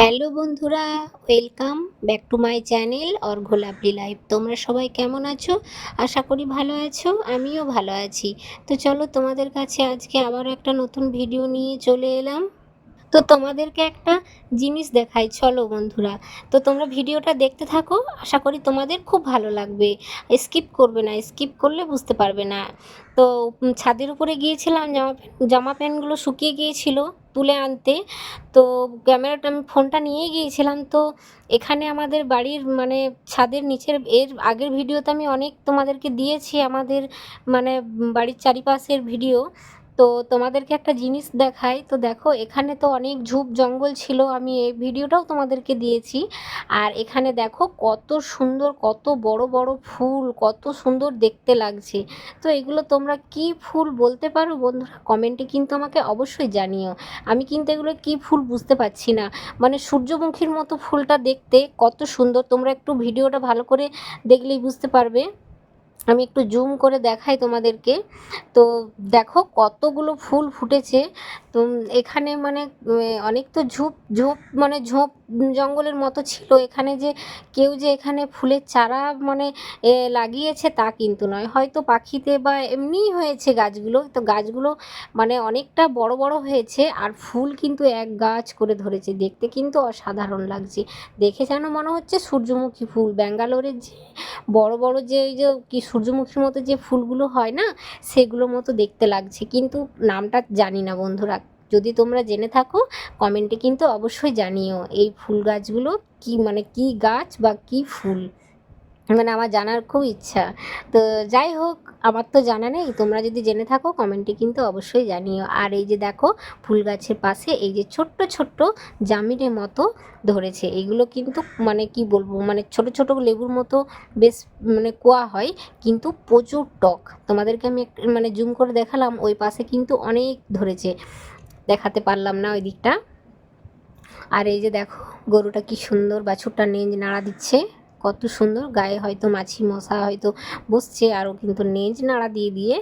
Hello বন্ধুরা, welcome back to my channel or গোলাপলি life. তোমরা সবাই কেমন আছো? আশা করি ভালো আছো, আমিও ভালো আছি। তো চলো তোমাদের কাছে আজকে আবারও একটা নতুন ভিডিও নিয়ে চলে এলাম। তো তোমাদেরকে একটা জিনিস দেখাই, চলো বন্ধুরা। তো তোমরা ভিডিওটা দেখতে থাকো, আশা করি তোমাদের খুব ভালো লাগবে। স্কিপ করবে না, স্কিপ করলে বুঝতে পারবে না। তো ছাদের উপরে গিয়েছিলাম, জামা প্যান্ট, জামা প্যান্টগুলো শুকিয়ে গিয়েছিল। তুলে আনতে। তো ক্যামেরাটা আমি ফোনটা নিয়ে গিয়েছিলাম। তো এখানে আমাদের বাড়ির মানে ছাদের নিচের এর আগের ভিডিওতে আমি অনেক তোমাদেরকে দিয়েছি আমাদের মানে বাড়ির চারিপাশের ভিডিও। তো তোমাদেরকে একটা জিনিস দেখাই। তো দেখো, এখানে তো অনেক ঝোপ জঙ্গল ছিল, আমি এই ভিডিওটাও তোমাদেরকে দিয়েছি। আর এখানে দেখো, কত সুন্দর, কত বড় বড় ফুল, কত সুন্দর দেখতে লাগছে। তো এগুলো তোমরা কি ফুল বলতে পারো বন্ধুরা? কমেন্টে কিন্তু আমাকে অবশ্যই জানিও। আমি কিন্তু এগুলো কি ফুল বুঝতে পারছি না। মানে সূর্যমুখীর মতো ফুলটা দেখতে কত সুন্দর। তোমরা একটু ভিডিওটা ভালো করে দেখলেই বুঝতে পারবে। আমি একটু জুম করে দেখাই তোমাদেরকে। তো দেখো কতগুলো ফুল ফুটেছে। তো এখানে মানে অনেক তো ঝোপ ঝোপ মানে ঝোপ জঙ্গলের মতো ছিল। এখানে যে কেউ যে এখানে ফুলের চারা মানে লাগিয়েছে তা কিন্তু নয়। হয়তো পাখিতে বা এমনিই হয়েছে গাছগুলো। তো গাছগুলো মানে অনেকটা বড় বড় হয়েছে আর ফুল কিন্তু এক গাছ করে ধরেছে। দেখতে কিন্তু অসাধারণ লাগছে। দেখে যেন মনে হচ্ছে সূর্যমুখী ফুল। ব্যাঙ্গালোরের যে বড় বড় যে ওই যে কি সূর্যমুখীর মতো যে ফুলগুলো হয় না, সেগুলোর মতো দেখতে লাগছে। কিন্তু নামটা জানি না বন্ধুরা। যদি তোমরা জেনে থাকো কমেন্টে কিন্তু অবশ্যই জানিও এই ফুল গাছগুলো কি মানে কি গাছ বা কি ফুল। মানে আমার জানার খুব ইচ্ছা। তো যাই হোক, আমার তো জানা নেই, তোমরা যদি জেনে থাকো কমেন্টে কিন্তু অবশ্যই জানিও। আর এই যে দেখো, ফুল গাছের পাশে এই যে ছোট্ট ছোট্ট জামিনের মতো ধরেছে। এগুলো কিন্তু মানে কি বলব মানে ছোট ছোট লেবুর মতো বেশ মানে কোয়া হয়, কিন্তু প্রচুর টক। তোমাদেরকে আমি মানে জুম করে দেখালাম, ওই পাশে কিন্তু অনেক ধরেছে। দেখাতে পারলাম না ওই দিকটা। আর এই যে দেখো, গরুটা কি সুন্দর বাছুরটা নেঞ্জ নাড়া দিচ্ছে, কত সুন্দর। গায়ে হয়তো মাছি মশা হয়তো বসছে, আরও কিন্তু নেঞ্জ নাড়া দিয়ে দিয়ে।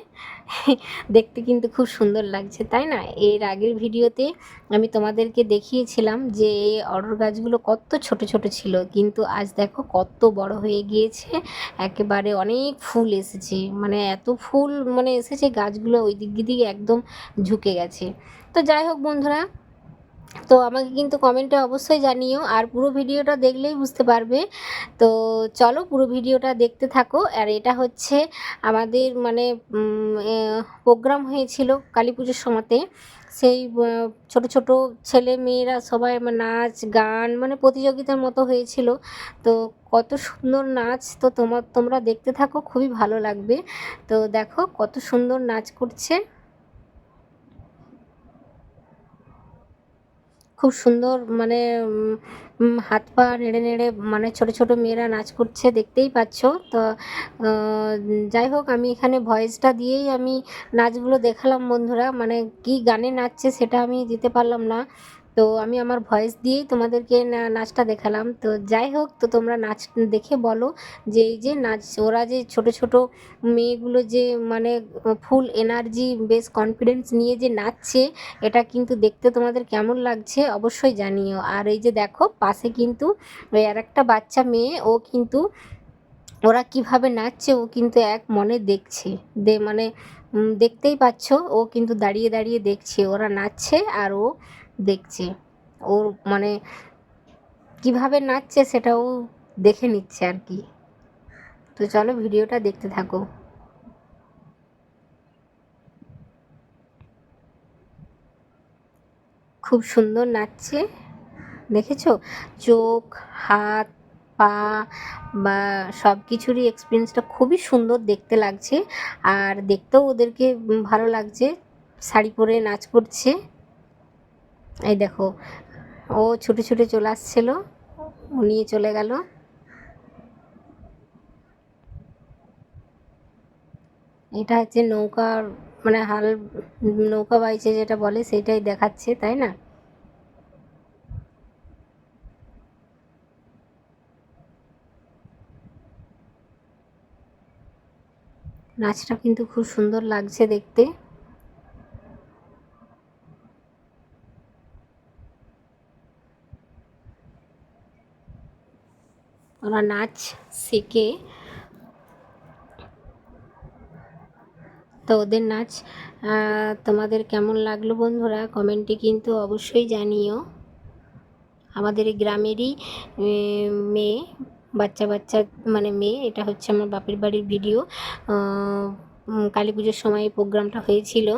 দেখতে কিন্তু খুব সুন্দর লাগছে, তাই না? এর আগের ভিডিওতে আমি তোমাদেরকে দেখিয়েছিলাম যে এই অড়র গাছগুলো কত ছোট ছোট ছিল, কিন্তু আজ দেখো কত বড় হয়ে গিয়েছে। একেবারে অনেক ফুল এসেছে মানে এত ফুল মানে এসেছে গাছগুলো ওই দিক দিয়ে একদম ঝুঁকে গেছে। তো যাই হোক বন্ধুরা, তো আমাকে কিন্তু কমেন্টে অবশ্যই জানিও আর পুরো ভিডিওটা দেখলেই বুঝতে পারবে। তো চলো পুরো ভিডিওটা দেখতে থাকো। আর এটা হচ্ছে আমাদের মানে প্রোগ্রাম হয়েছিল কালী পুজোর সময়তে। সেই ছোট ছোট ছেলে মেয়েরা সবাই নাচ, গান মানে প্রতিযোগিতার মতো হয়েছিল। তো কত সুন্দর নাচ তো তোমার তোমরা দেখতে থাকো, খুবই ভালো লাগবে। তো দেখো কত সুন্দর নাচ করছে। খুব সুন্দর মানে হাত পা নেড়ে নেড়ে মানে ছোট ছোট মেয়েরা নাচ করছে, দেখতেই পাচ্ছ। তো যাই হোক, আমি এখানে ভয়েসটা দিয়েই আমি নাচগুলো দেখালাম বন্ধুরা। মানে কি গানে নাচছে সেটা আমি দিতে পারলাম না। তো আমি আমার ভয়েস দিয়েই তোমাদেরকে নাচটা দেখালাম। তো যাই হোক, তো তোমরা নাচ দেখে বলো যে এই যে নাচ, ওরা যে ছোট ছোট মেয়েগুলো যে মানে ফুল এনার্জি, বেশ কনফিডেন্স নিয়ে যে নাচছে, এটা কিন্তু দেখতে তোমাদের কেমন লাগছে অবশ্যই জানিও। আর এই যে দেখো, পাশে কিন্তু ওই আর একটা বাচ্চা মেয়ে, ও কিন্তু ওরা কীভাবে নাচছে, ও কিন্তু এক মনে দেখছে। দে মানে দেখতেই পাচ্ছ, ও কিন্তু দাঁড়িয়ে দাঁড়িয়ে দেখছে। ওরা নাচছে আর ও দেখছে। ওর মানে কীভাবে নাচছে সেটাও দেখে নিচ্ছে আর কি। তো চলো ভিডিওটা দেখতে থাকো। খুব সুন্দর নাচছে। দেখেছ? চোখ, হাত, পা বা সব কিছুরই এক্সপিরিয়েন্সটা খুবই সুন্দর দেখতে লাগছে। আর দেখতেও ওদেরকে ভালো লাগছে। শাড়ি পরে নাচ করছে। এই দেখো, ও ছুটে ছুটে চলে আসছিল, ও নিয়ে চলে গেল। এটা হচ্ছে নৌকার মানে হাল, নৌকা বাইচে যেটা বলে সেটাই দেখাচ্ছে, তাই না? নাচটা কিন্তু খুব সুন্দর লাগছে দেখতে। ওরা নাচ, শেখে। তো ওদের নাচ তোমাদের কেমন লাগল বন্ধুরা? কমেন্টে কিন্তু অবশ্যই জানিও। আমাদের গ্রামেরই মেয়ে, বাচ্চা বাচ্চা মানে মেয়ে, এটা হচ্ছে আমার বাপের বাড়ির ভিডিও কালী পুজোর সময় প্রোগ্রামটা হয়েছিল।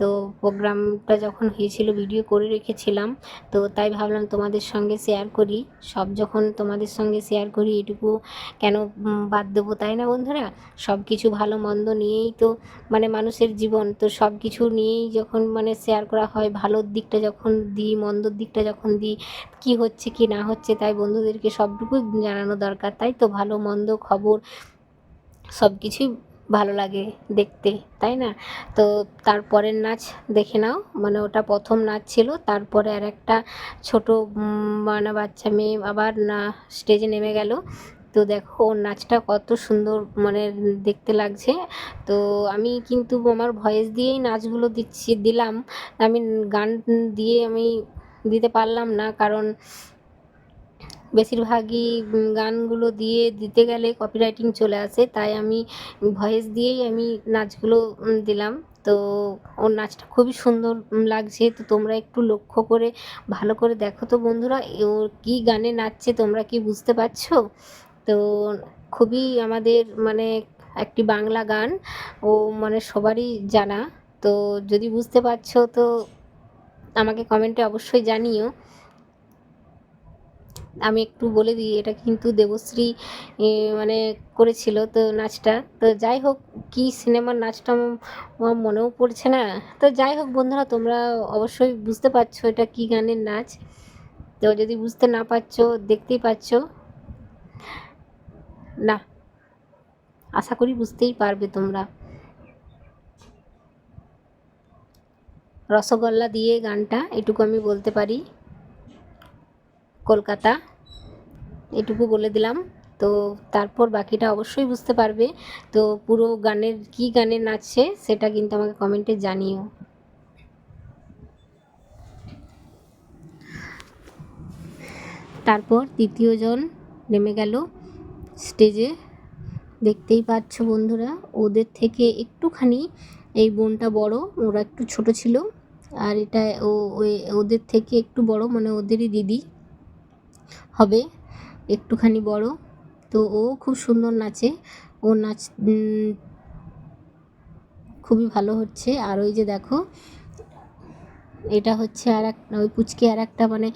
তো প্রোগ্রামটা যখন হয়েছিল ভিডিও করে রেখেছিলাম, তো তাই ভাবলাম তোমাদের সঙ্গে শেয়ার করি। সব যখন তোমাদের সঙ্গে শেয়ার করি, এটুকু কেন বাদ দেবো তাই না বন্ধুরা? সব কিছু ভালো মন্দ নিয়েই তো মানে মানুষের জীবন। তো সব কিছু নিয়েই যখন মানে শেয়ার করা হয়, ভালোর দিকটা যখন দিই, মন্দর দিকটা যখন দিই, কি হচ্ছে, কি না হচ্ছে, তাই বন্ধুদেরকে সবটুকু জানানো দরকার। তাই তো ভালো, মন্দ খবর সব কিছুই ভালো লাগে দেখতে, তাই না? তো তারপরের নাচ দেখে নাও। মানে ওটা প্রথম নাচ ছিল, তারপরে আর একটা ছোটো মানে বাচ্চা মেয়ে আবার না স্টেজে নেমে গেল। তো দেখো, ওর নাচটা কত সুন্দর মানে দেখতে লাগছে। তো আমি কিন্তু আমার ভয়েস দিয়েই নাচগুলো দিচ্ছি, দিলাম। আমি গান দিয়ে আমি দিতে পারলাম না, কারণ বেশিরভাগই গানগুলো দিয়ে দিতে গেলে কপিরাইটিং চলে আসে, তাই আমি ভয়েস দিয়েই আমি নাচগুলো দিলাম। তো ওর নাচটা খুবই সুন্দর লাগছে। তো তোমরা একটু লক্ষ্য করে, ভালো করে দেখো তো বন্ধুরা ওর কী গানে নাচছে তোমরা কি বুঝতে পারছ? তো খুবই আমাদের মানে একটি বাংলা গান, ও মানে সবারই জানা। তো যদি বুঝতে পারছ তো আমাকে কমেন্টে অবশ্যই জানিও। আমি একটু বলে দিই, এটা কিন্তু দেবশ্রী মানে করেছিল তো নাচটা। তো যাই হোক, কি সিনেমার নাচটা আমার মনেও পড়ছে না। তো যাই হোক বন্ধুরা, তোমরা অবশ্যই বুঝতে পারছ এটা কি গানের নাচ। তো যদি বুঝতে না পারছ, দেখতেই পাচ্ছ। না, আশা করি বুঝতেই পারবে তোমরা। রসগোল্লা দিয়ে গানটা, এটুকু আমি বলতে পারি। কলকাতা, এটুকু বলে দিলাম। তো তারপর বাকিটা অবশ্যই বুঝতে পারবে। তো পুরো গানের কি গানে নাচছে সেটা কিন্তু আমাকে কমেন্টে জানিও। তারপর তৃতীয়জন নেমে গেল স্টেজে। দেখতেই পাচ্ছ বন্ধুরা, ওদের থেকে একটুখানি এই বোনটা বড়, ওরা একটু ছোট ছিল। আর এটা ও ওদের থেকে একটু বড় মানে ওদেরই দিদি। হবে, একটুখানি বড়। তো ও খুব সুন্দর নাচে। ও নাচ খুবই ভালো হচ্ছে। আর ওই যে দেখো, এটা হচ্ছে আর এক, ওই পুচকে আর একটা মানে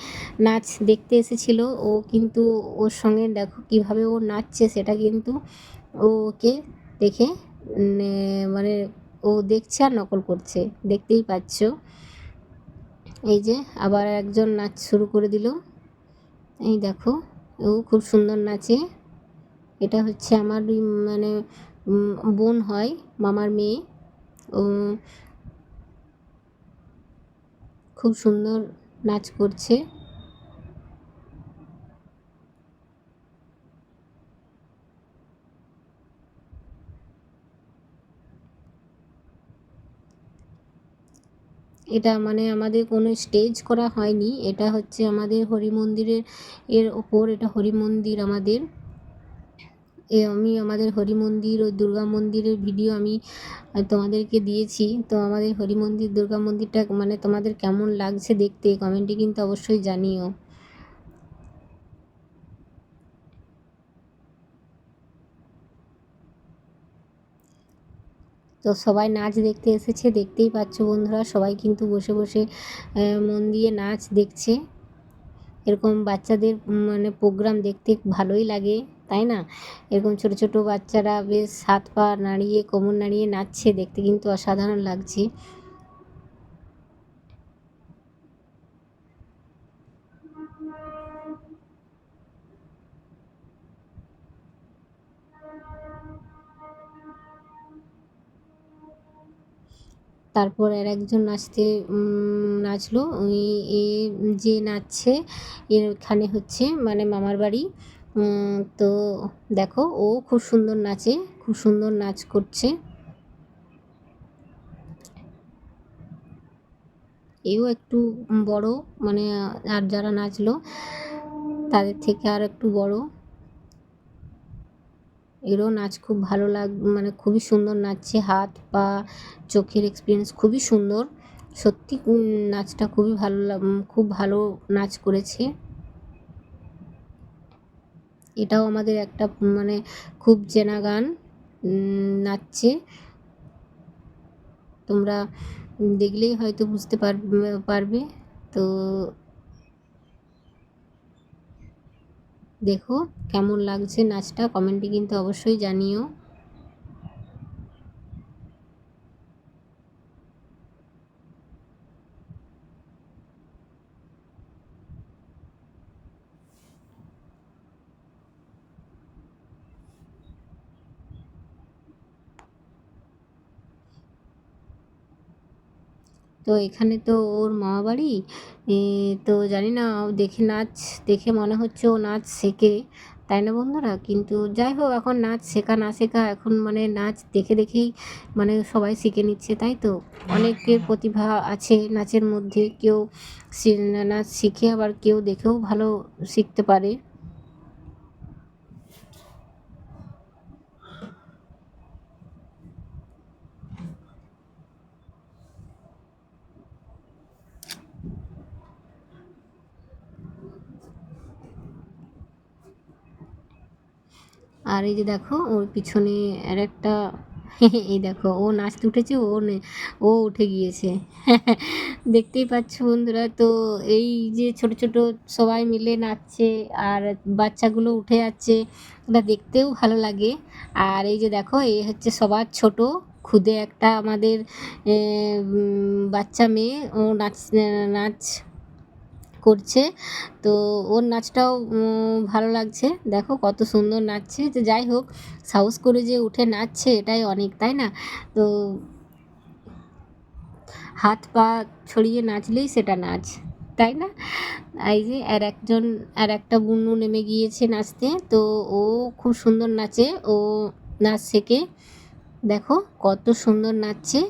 নাচ দেখতে এসেছিল। ও কিন্তু ওর সঙ্গে দেখো কীভাবে ও নাচছে সেটা কিন্তু ওকে দেখে মানে ও দেখছে আর নকল করছে। দেখতেই পাচ্ছ। এই যে আবার একজন নাচ শুরু করে দিল। এই দেখো, ও খুব সুন্দর নাচে। এটা হচ্ছে আমার মানে বোন হয়, মামার মেয়ে। ও খুব সুন্দর নাচ করছে। এটা মানে আমাদের কোনো স্টেজ করা হয়নি। এটা হচ্ছে আমাদের হরি মন্দিরের, এর ওপর এটা হরি মন্দির আমাদের। এ আমি আমাদের হরি মন্দির ও দুর্গা মন্দিরের ভিডিও আমি তোমাদেরকে দিয়েছি। তো আমাদের হরি মন্দির, দুর্গা মন্দিরটা মানে তোমাদের কেমন লাগছে দেখতে কমেন্টে কিন্তু অবশ্যই জানিও। তো সবাই নাচ দেখতে এসেছে, দেখতেই পাচ্ছ বন্ধুরা, সবাই কিন্তু বসে বসে মন দিয়ে নাচ দেখছে। এরকম বাচ্চাদের মানে প্রোগ্রাম দেখতে ভালোই লাগে, তাই না? এরকম ছোট ছোট বাচ্চারা বেশ হাত পা নাড়িয়ে, কোমর নাড়িয়ে নাচছে, দেখতে কিন্তু অসাধারণ লাগছে। তারপর আর একজন নাচতে নাচলো। এ, যে নাচছে এখানে হচ্ছে মানে মামার বাড়ি। তো দেখো, ও খুব সুন্দর নাচে, খুব সুন্দর নাচ করছে। এও একটু বড় মানে আর যারা নাচলো, তাদের থেকে আর একটু বড়। এরও নাচ খুব ভালো লাগ মানে খুবই সুন্দর নাচছে, হাত, পা, চোখের এক্সপিরিয়েন্স খুবই সুন্দর। সত্যি নাচটা খুবই ভালো লাগ- খুব ভালো নাচ করেছে। এটাও আমাদের একটা মানে খুব চেনা গান নাচছে। তোমরা দেখলেই হয়তো বুঝতে পারবে পারবে। তো দেখো কেমন লাগছে নাচটা কমেন্টে কিন্তু অবশ্যই জানিও। তো এখানে তো ওর মামা বাড়ি। তো জানি না দেখে নাচ, দেখে মনে হচ্ছে ও নাচ শেখে, তাই না বন্ধুরা? কিন্তু যাই হোক, এখন নাচ শেখা না শেখা, এখন মানে নাচ দেখে দেখেই মানে সবাই শিখে নিচ্ছে, তাই তো? অনেকের প্রতিভা আছে নাচের মধ্যে, কেউ নাচ শিখে আবার কেউ দেখেও ভালো শিখতে পারে। আর এই যে দেখো, ওর পিছনে আর একটা, এই দেখো, ও নাচতে উঠেছে, ও ও উঠে গিয়েছে। দেখতেই পাচ্ছ বন্ধুরা, তো এই যে ছোট ছোট সবাই মিলে নাচছে আর বাচ্চাগুলো উঠে যাচ্ছে, ওটা দেখতেও ভালো লাগে। আর এই যে দেখো এই হচ্ছে সবার ছোট, খুদে একটা আমাদের বাচ্চা মেয়ে, ও নাচ নাচ করছে। তো ওর নাচটাও ভালো লাগছে। দেখো কত সুন্দর নাচছে। তো যাই হোক, সাহস করে যে উঠে নাচছে এটাই অনেক, তাই না? তো হাত পা ছড়িয়ে নাচলেই সেটা নাচ, তাই না? এই যে আর একজন, আর একটা বুনু নেমে গিয়েছে নাচতে। তো ও খুব সুন্দর নাচে। ও নাচ শেখে। দেখো কত সুন্দর নাচছে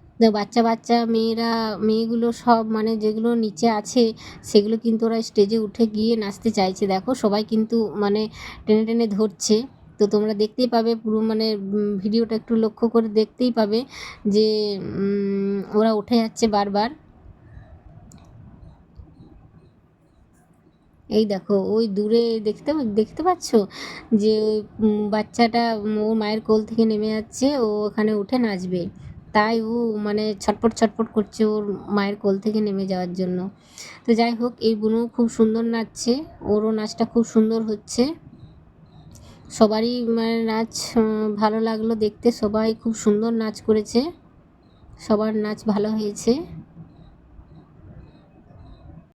তো বাচ্চা বাচ্চা মেয়েরা, মেয়েগুলো সব মানে যেগুলো নিচে আছে, সেগুলো কিন্তু ওরা স্টেজে উঠে গিয়ে নাচতে চাইছে। দেখো, সবাই কিন্তু মানে টেনে টেনে ধরছে। তো তোমরা দেখতেই পাবে পুরো মানে ভিডিওটা একটু লক্ষ্য করে দেখতেই পাবে যে ওরা উঠে যাচ্ছে বারবার। এই দেখো, ওই দূরে দেখতে দেখতে পাচ্ছ যে ওই বাচ্চাটা ও মায়ের কোল থেকে নেমে যাচ্ছে, ও ওখানে উঠে নাচবে। তাই ও মানে ছটপট ছটপট করছে ওর মায়ের কোল থেকে নেমে যাওয়ার জন্য। তো যাই হোক, এই বুনু খুব সুন্দর নাচছে, ওরও নাচটা খুব সুন্দর হচ্ছে। সবারই মানে নাচ ভালো লাগল দেখতে, সবাই খুব সুন্দর নাচ করেছে, সবার নাচ ভালো হয়েছে।